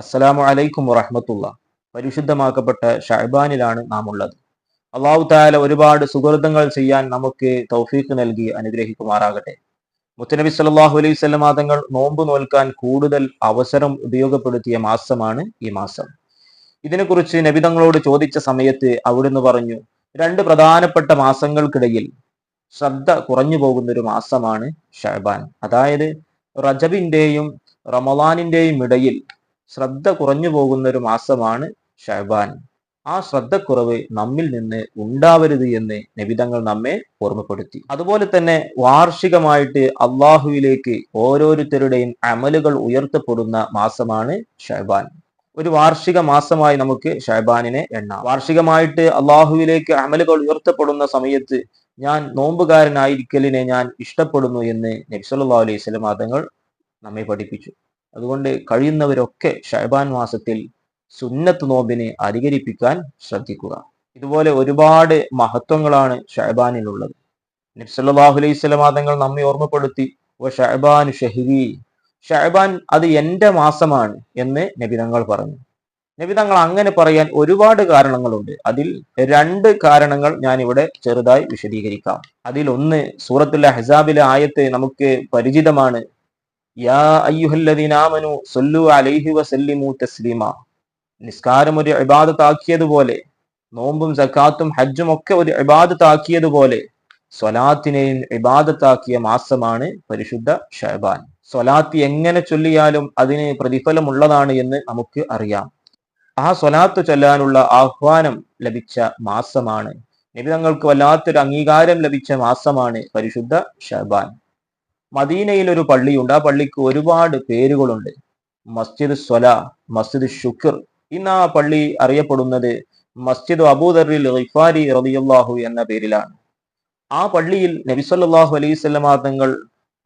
അസ്സലാമു അലൈക്കും വറഹമത്തുള്ള. പരിശുദ്ധമാക്കപ്പെട്ട ഷഹബാനിലാണ് നാം ഉള്ളത് അള്ളാഹു താല ഒരുപാട് സുഹൃതങ്ങൾ ചെയ്യാൻ നമുക്ക് തൗഫീഖ് നൽകി അനുഗ്രഹിക്കുമാറാകട്ടെ. മുത്തനബി സല്ലാഹു അലൈഹി സ്വലമാ തങ്ങൾ നോമ്പ് നോൽക്കാൻ കൂടുതൽ അവസരം ഉപയോഗപ്പെടുത്തിയ മാസമാണ് ഈ മാസം. ഇതിനെക്കുറിച്ച് നബിതങ്ങളോട് ചോദിച്ച സമയത്ത് അവിടുന്ന് പറഞ്ഞു രണ്ട് പ്രധാനപ്പെട്ട മാസങ്ങൾക്കിടയിൽ ശ്രദ്ധ കുറഞ്ഞു പോകുന്ന ഒരു മാസമാണ് ഷഹബാൻ അതായത് റജബിന്റെയും റമലാനിന്റെയും ഇടയിൽ ശ്രദ്ധ കുറഞ്ഞു പോകുന്ന ഒരു മാസമാണ് ഷഹബാൻ. ആ ശ്രദ്ധക്കുറവ് നമ്മിൽ നിന്ന് ഉണ്ടാവരുത് എന്ന് നബിതങ്ങൾ നമ്മെ ഓർമ്മപ്പെടുത്തി. അതുപോലെ തന്നെ വാർഷികമായിട്ട് അള്ളാഹുവിലേക്ക് ഓരോരുത്തരുടെയും അമലുകൾ ഉയർത്തപ്പെടുന്ന മാസമാണ് ഷഹബാൻ. ഒരു വാർഷിക മാസമായി നമുക്ക് ഷഹബാനിനെ എണ്ണാം. വാർഷികമായിട്ട് അള്ളാഹുവിലേക്ക് അമലുകൾ ഉയർത്തപ്പെടുന്ന സമയത്ത് ഞാൻ നോമ്പുകാരനായിരിക്കലിനെ ഞാൻ ഇഷ്ടപ്പെടുന്നു എന്ന് നബ്സല്ലാ അലൈഹി സ്വലം മതങ്ങൾ നമ്മെ പഠിപ്പിച്ചു. അതുകൊണ്ട് കഴിയുന്നവരൊക്കെ ഷഹബാൻ മാസത്തിൽ സുന്നത്ത് നോമ്പിനെ അധികരിപ്പിക്കാൻ ശ്രദ്ധിക്കുക. ഇതുപോലെ ഒരുപാട് മഹത്വങ്ങളാണ് ഷഹബാനിലുള്ളത് നബ്സല്ലാഹു അലൈഹി സ്വലമാതങ്ങൾ നമ്മെ ഓർമ്മപ്പെടുത്തി ഓ ഷഹബാൻ ഷെഹിദി. ഷഹബാൻ അത് എന്റെ മാസമാണ് എന്ന് നബിതങ്ങൾ പറഞ്ഞു. നബിതങ്ങൾ അങ്ങനെ പറയാൻ ഒരുപാട് കാരണങ്ങളുണ്ട്. അതിൽ രണ്ട് കാരണങ്ങൾ ഞാൻ ഇവിടെ ചെറുതായി വിശദീകരിക്കാം. അതിൽ ഒന്ന് സൂറത്തുൽ ഹസാബിലെ ആയത്ത് നമുക്ക് പരിചിതമാണ്. നിസ്കാരം ഒരു ഇബാദത്താക്കിയതുപോലെ നോമ്പും സക്കാത്തും ഹജ്ജും ഒക്കെ ഒരു ഇബാദത്താക്കിയതുപോലെ സ്വലാത്തിനെയും ഇബാദത്താക്കിയ മാസമാണ് പരിശുദ്ധ ഷഹബാൻ സ്വലാത്ത് എങ്ങനെ ചൊല്ലിയാലും അതിന് പ്രതിഫലമുള്ളതാണ് എന്ന് നമുക്ക് അറിയാം. ആ സ്വലാത്ത് ചൊല്ലാനുള്ള ആഹ്വാനം ലഭിച്ച മാസമാണ്. നബി തങ്ങൾക്ക് വല്ലാത്തൊരു അംഗീകാരം ലഭിച്ച മാസമാണ് പരിശുദ്ധ ഷഹബാൻ മദീനയിൽ ഒരു പള്ളിയുണ്ട്. ആ പള്ളിക്ക് ഒരുപാട് പേരുകളുണ്ട്. മസ്ജിദ് സ്വല മസ്ജിദ് ഷുക്കർ ഇന്ന് ആ പള്ളി അറിയപ്പെടുന്നത് മസ്ജിദ് അബൂദറിൽ റിഫാരി റബിയുല്ലാഹു എന്ന പേരിലാണ്. ആ പള്ളിയിൽ നബിസല്ലാഹു അലൈഹി സ്വലമാ തങ്ങൾ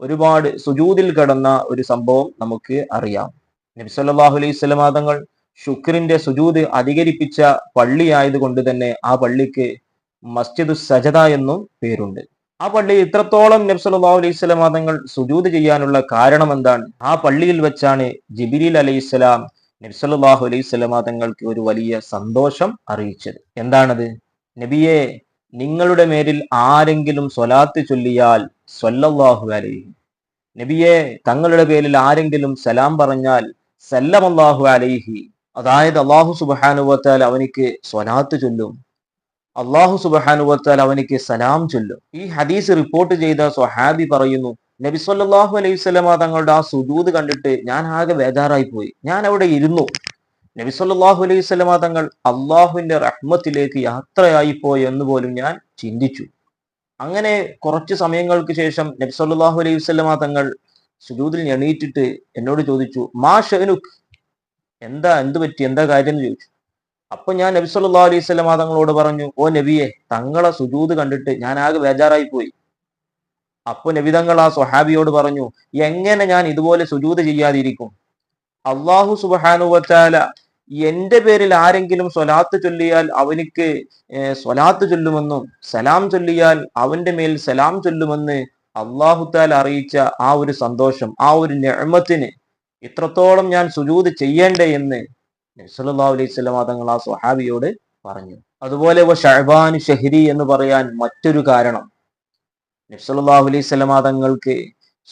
ഒരുപാട് സുജൂതിൽ കടന്ന ഒരു സംഭവം നമുക്ക് അറിയാം. നബിസല്ലാഹു അലൈഹി സ്വലമാ തങ്ങൾ ഷുക്രിന്റെ സുജൂത് അധികരിപ്പിച്ച പള്ളിയായതുകൊണ്ട് തന്നെ ആ പള്ളിക്ക് മസ്ജിദ് സജദ എന്നും പേരുണ്ട്. ആ പള്ളി ഇത്രത്തോളം നബ്സല്ലാ അലൈഹി സ്വലാം തങ്ങൾ സുജൂത് ചെയ്യാനുള്ള കാരണം എന്താണ് ആ പള്ളിയിൽ വെച്ചാണ് ജിബിരിൽ അലൈഹി സ്വലാം നബ്സല്ലാഹു അലൈഹി സ്വലാം തങ്ങൾക്ക് ഒരു വലിയ സന്തോഷം അറിയിച്ചത്. എന്താണത്? നബിയെ നിങ്ങളുടെ മേലിൽ ആരെങ്കിലും സ്വലാത്ത് ചൊല്ലിയാൽ സ്വല്ലല്ലാഹു അലൈഹി. നബിയെ തങ്ങളുടെ പേരിൽ ആരെങ്കിലും സലാം പറഞ്ഞാൽ സല്ലമല്ലാഹു അലൈഹി. അതായത് അള്ളാഹു സുബാനുവത്താൽ അവനിക്ക് സ്വലാത്ത് ചൊല്ലും. അള്ളാഹു സുബാനുവത്താൽ അവനിക്ക് സലാം ചൊല്ലും. ഈ ഹദീസ് റിപ്പോർട്ട് ചെയ്ത സ്വഹാബി പറയുന്നു നബി സല്ലാഹു അലൈഹി സ്വലമ തങ്ങളുടെ ആ സുജൂത് കണ്ടിട്ട് ഞാൻ ആകെ ബേജാറായി പോയി. ഞാൻ അവിടെ ഇരുന്നു. നബി സല്ലാഹു അലൈഹി സ്വലമ തങ്ങൾ അള്ളാഹുവിന്റെ റഹ്മത്തിലേക്ക് യാത്രയായി പോയി എന്ന് പോലും ഞാൻ ചിന്തിച്ചു. അങ്ങനെ കുറച്ച് സമയങ്ങൾക്ക് ശേഷം നബി സല്ലാഹു അലൈഹി വസ്ലമ തങ്ങൾ സുജൂദിൽ എണീറ്റിട്ട് എന്നോട് ചോദിച്ചു മാ ഷനുഖ് എന്താ എന്ത് പറ്റി എന്താ കാര്യം എന്ന് ചോദിച്ചു. അപ്പൊ ഞാൻ നബി സല്ലാ അലൈഹി സ്വലം തങ്ങളോട് പറഞ്ഞു ഓ നബിയെ തങ്ങളെ സുജൂത് കണ്ടിട്ട് ഞാൻ ആകെ ബേജാറായി പോയി അപ്പൊ നബിതങ്ങൾ ആ സ്വഹാബിയോട് പറഞ്ഞു എങ്ങനെ ഞാൻ ഇതുപോലെ സുജൂത് ചെയ്യാതിരിക്കും? അള്ളാഹു സുബാനുവച്ചാല എന്റെ പേരിൽ ആരെങ്കിലും സ്വലാത്ത് ചൊല്ലിയാൽ അവനിക്ക് സ്വലാത്ത് ചൊല്ലുമെന്നും സലാം ചൊല്ലിയാൽ അവന്റെ മേൽ സലാം ചൊല്ലുമെന്ന് അള്ളാഹുത്താൽ അറിയിച്ച ആ ഒരു സന്തോഷം ആ ഒരു ഞമത്തിന് ഇത്രത്തോളം ഞാൻ സുജൂത് ചെയ്യേണ്ടേ എന്ന് നബ്സല്ലാ അലൈഹി തങ്ങൾ ആ സ്വഹാബിയോട് പറഞ്ഞു. അതുപോലെ ഷഹബാൻ ഷഹരി എന്ന് പറയാൻ മറ്റൊരു കാരണം. നബ്സല്ലാഹു അലൈഹി സ്വലാം തങ്ങൾക്ക്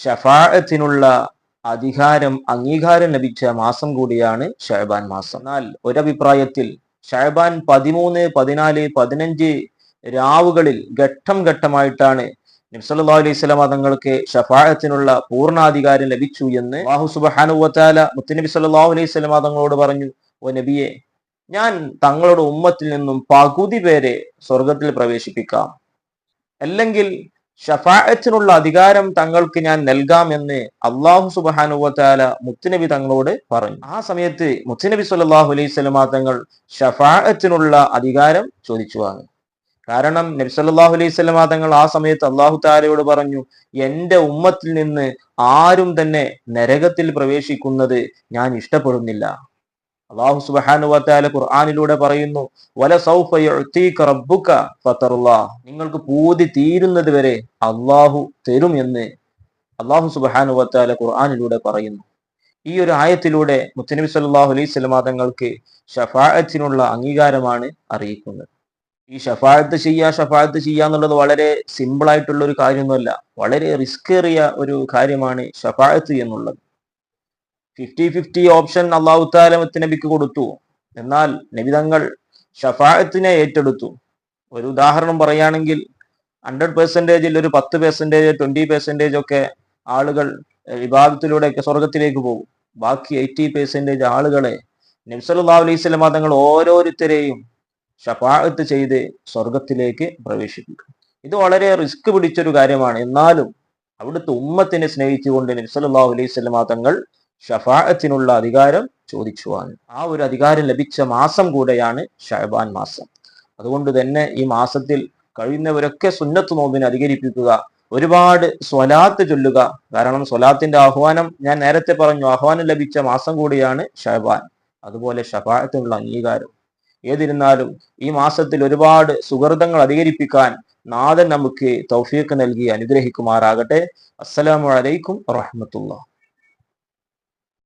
ഷഫാഅത്തിനുള്ള അധികാരം അംഗീകാരം ലഭിച്ച മാസം കൂടിയാണ് ഷഹബാൻ മാസം. എന്നാൽ ഒരഭിപ്രായത്തിൽ ഷഹബാൻ പതിമൂന്ന് പതിനാല് പതിനഞ്ച് രാവുകളിൽ ഘട്ടം ഘട്ടമായിട്ടാണ് നബ്സല്ലാ അലൈഹി സ്വലാം തങ്ങൾക്ക് ഷഫായത്തിനുള്ള പൂർണാധികാരം ലഭിച്ചു എന്ന് വാഹു സുബാനുവത്താല മുത്തനബി സല്ലാഹു അലൈഹി സ്വലാം തങ്ങളോട് പറഞ്ഞു. ഓ നബിയെ ഞാൻ തങ്ങളുടെ ഉമ്മത്തിൽ നിന്നും പകുതി പേരെ സ്വർഗത്തിൽ പ്രവേശിപ്പിക്കാം. അല്ലെങ്കിൽ ഷഫായത്തിനുള്ള അധികാരം തങ്ങൾക്ക് ഞാൻ നൽകാം എന്ന് അള്ളാഹു സുബാനുവത്താല മുത്തുനബി തങ്ങളോട് പറഞ്ഞു. ആ സമയത്ത് മുത്തുനബി സുല്ലാഹു അലൈഹി സ്വലമാ തങ്ങൾ ഷഫായത്തിനുള്ള അധികാരം ചോദിച്ചു വാങ്ങി കാരണം നബി സല്ലാഹു അലൈഹി സ്വലമാ തങ്ങൾ ആ സമയത്ത് അള്ളാഹു താലയോട് പറഞ്ഞു എന്റെ ഉമ്മത്തിൽ നിന്ന് ആരും തന്നെ നരകത്തിൽ പ്രവേശിക്കുന്നത് ഞാൻ ഇഷ്ടപ്പെടുന്നില്ല. അള്ളാഹു സുബാനുവത്താല ഖുർആാനിലൂടെ പറയുന്നു വല റബ്ബുക നിങ്ങൾക്ക് പൂതി തീരുന്നത് വരെ അള്ളാഹു തരും എന്ന് അള്ളാഹു സുബാനുവത്താല ഖുർആാനിലൂടെ പറയുന്നു. ഈ ഒരു ആയത്തിലൂടെ മുത്തനബി സല്ലല്ലാഹു അലൈഹി സ്വലമാ തങ്ങൾക്ക് ഷഫാഅത്തിനുള്ള അംഗീകാരമാണ് അറിയിക്കുന്നത്. ഈ ഷഫാഅത്ത് ചെയ്യുക ഷഫാഅത്ത് ചെയ്യുക എന്നുള്ളത് വളരെ സിമ്പിൾ ആയിട്ടുള്ള ഒരു കാര്യമൊന്നുമല്ല വളരെ റിസ്ക് ഏറിയ ഒരു കാര്യമാണ് ഷഫാഅത്ത് എന്നുള്ളത്. ഫിഫ്റ്റി ഫിഫ്റ്റി ഓപ്ഷൻ അള്ളാഹു താലമത്ത് നബിക്ക് കൊടുത്തു. എന്നാൽ നബിതങ്ങൾ ഷഫായത്തിനെ ഏറ്റെടുത്തു. ഒരു ഉദാഹരണം പറയുകയാണെങ്കിൽ ഹൺഡ്രഡ് പെർസെന്റേജിൽ ഒരു പത്ത് പെർസെന്റേജ് ട്വന്റി പെർസെന്റേജ് ഒക്കെ ആളുകൾ വിഭാഗത്തിലൂടെയൊക്കെ സ്വർഗത്തിലേക്ക് പോകും. ബാക്കി എയ്റ്റി പെർസെന്റേജ് ആളുകളെ നബ്സല്ലാ അലൈഹി സ്വലമ തങ്ങൾ ഓരോരുത്തരെയും ഷഫാഅത്ത് ചെയ്ത് സ്വർഗത്തിലേക്ക് പ്രവേശിപ്പിക്കും. ഇത് വളരെ റിസ്ക് പിടിച്ചൊരു കാര്യമാണ്. എന്നാലും അവിടുത്തെ ഉമ്മത്തിനെ സ്നേഹിച്ചുകൊണ്ട് നബ്സലുല്ലാ അലൈഹി സ്വലമ തങ്ങൾ ഷഫാഅത്തിനുള്ള അധികാരം ചോദിച്ചുവാൻ. ആ ഒരു അധികാരം ലഭിച്ച മാസം കൂടെയാണ് ഷഹബാൻ മാസം. അതുകൊണ്ട് തന്നെ ഈ മാസത്തിൽ കഴിയുന്നവരൊക്കെ സുന്നത്ത് നോമ്പിനെ അധികരിപ്പിക്കുക ഒരുപാട് സ്വലാത്ത് ചൊല്ലുക. കാരണം സ്വലാത്തിന്റെ ആഹ്വാനം ഞാൻ നേരത്തെ പറഞ്ഞു ആഹ്വാനം ലഭിച്ച മാസം കൂടിയാണ് ഷഹബാൻ അതുപോലെ ഷഫായത്തിനുള്ള അംഗീകാരം. ഏതിരുന്നാലും ഈ മാസത്തിൽ ഒരുപാട് സുഹൃതങ്ങൾ അധികരിപ്പിക്കാൻ നാഥൻ നമുക്ക് തൗഫീഖ് നൽകി അനുഗ്രഹിക്കുമാറാകട്ടെ. അസ്സലാമു അലൈക്കും വറഹ്മത്തുള്ളാഹി.